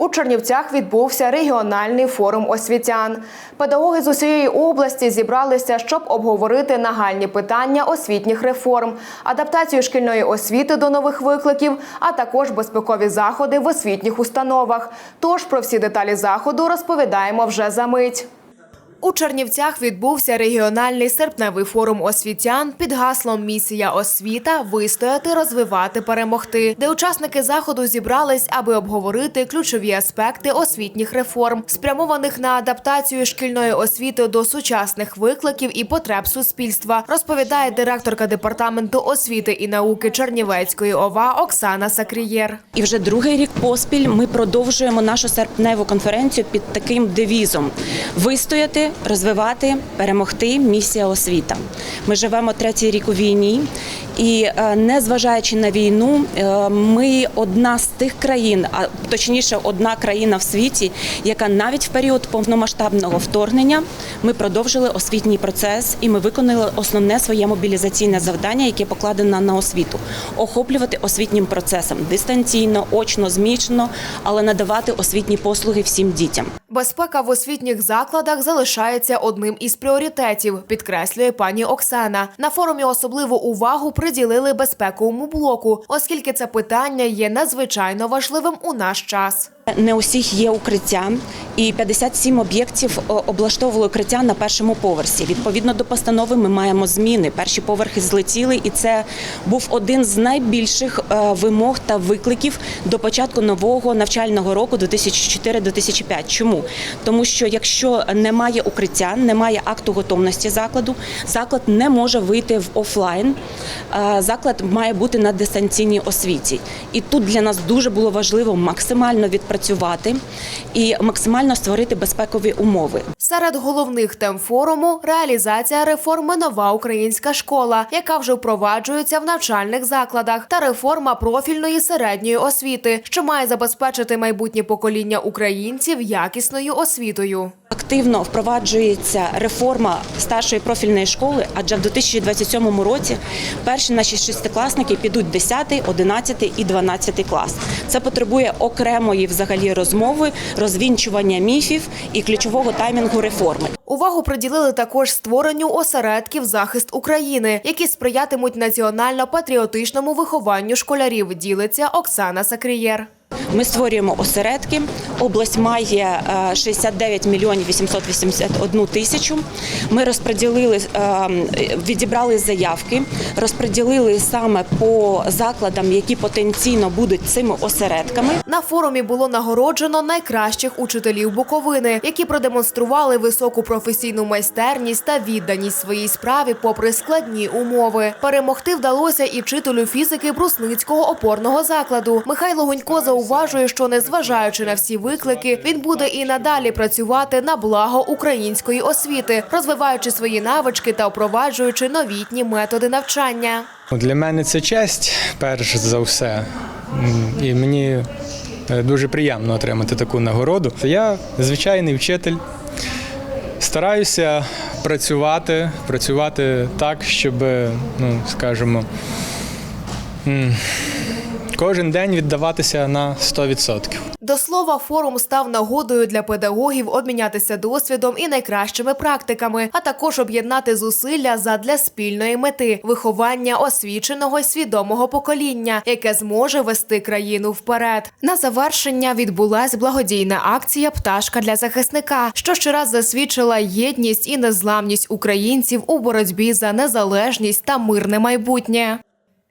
У Чернівцях відбувся регіональний форум освітян. Педагоги з усієї області зібралися, щоб обговорити нагальні питання освітніх реформ, адаптацію шкільної освіти до нових викликів, а також безпекові заходи в освітніх установах. Тож про всі деталі заходу розповідаємо вже за мить. У Чернівцях відбувся регіональний серпневий форум освітян під гаслом Місія освіта вистояти, розвивати, перемогти, де учасники заходу зібрались, аби обговорити ключові аспекти освітніх реформ, спрямованих на адаптацію шкільної освіти до сучасних викликів і потреб суспільства, розповідає директорка департаменту освіти і науки Чернівецької ОВА Оксана Сакрієр. І вже другий рік поспіль ми продовжуємо нашу серпневу конференцію під таким девізом: вистояти, розвивати, перемогти. Місія освіта. Ми живемо третій рік у війні, і е, незважаючи на війну, е, ми одна з тих країн, а точніше, одна країна в світі, яка навіть в період повномасштабного вторгнення ми продовжили освітній процес і ми виконали основне своє мобілізаційне завдання, яке покладено на освіту охоплювати освітнім процесом дистанційно, очно, змішано, але надавати освітні послуги всім дітям. Безпека в освітніх закладах залишається одним із пріоритетів, підкреслює пані Оксана. На форумі особливу увагу приділили безпековому блоку, оскільки це питання є надзвичайно важливим у наш час. Не у всіх є укриття, і 57 об'єктів облаштовували укриття на першому поверсі. Відповідно до постанови, ми маємо зміни. Перші поверхи злетіли, і це був один з найбільших е, вимог та викликів до початку нового навчального року 2004-2005. Чому? Тому що якщо немає укриття, немає акту готовності закладу, заклад не може вийти в офлайн. Е, Заклад має бути на дистанційній освіті. І тут для нас дуже було важливо максимально відпрацювати і максимально створити безпекові умови. Серед головних тем форуму реалізація реформи Нова українська школа, яка вже впроваджується в навчальних закладах, та реформа профільної середньої освіти, що має забезпечити майбутнє покоління українців якісною освітою. Активно впроваджується реформа старшої профільної школи, адже в 2027 році перші наші шестикласники підуть 10, 11 і 12 клас. Це потребує окремої взагалі розмови, розвінчування міфів і ключового таймінгу реформи. Увагу приділили також створенню осередків захист України, які сприятимуть національно-патріотичному вихованню школярів. Ділиться Оксана Сакрієр. Ми створюємо осередки. Область має е, 69 мільйонів 881 тисячу. Ми розподілили, е, відібрали заявки, розподілили саме по закладам, які потенційно будуть цими осередками. На форумі було нагороджено найкращих учителів Буковини, які продемонстрували високу професійну майстерність та відданість своїй справі попри складні умови. Перемогти вдалося і вчителю фізики Брусницького опорного закладу. Михайло Гунько зауважує, що незважаючи на всі виклики, він буде і надалі працювати на благо української освіти, розвиваючи свої навички та впроваджуючи новітні методи навчання. Для мене це честь, перш за все. І мені е, дуже приємно отримати таку нагороду. Я звичайний вчитель. Стараюся працювати, працювати так, щоб, ну, скажімо, кожен день віддаватися на 100%. До слова, форум став нагодою для педагогів обмінятися досвідом і найкращими практиками, а також об'єднати зусилля задля спільної мети виховання освіченого свідомого покоління, яке зможе вести країну вперед. На завершення відбулась благодійна акція Пташка для захисника, що щораз засвідчила єдність і незламність українців у боротьбі за незалежність та мирне майбутнє.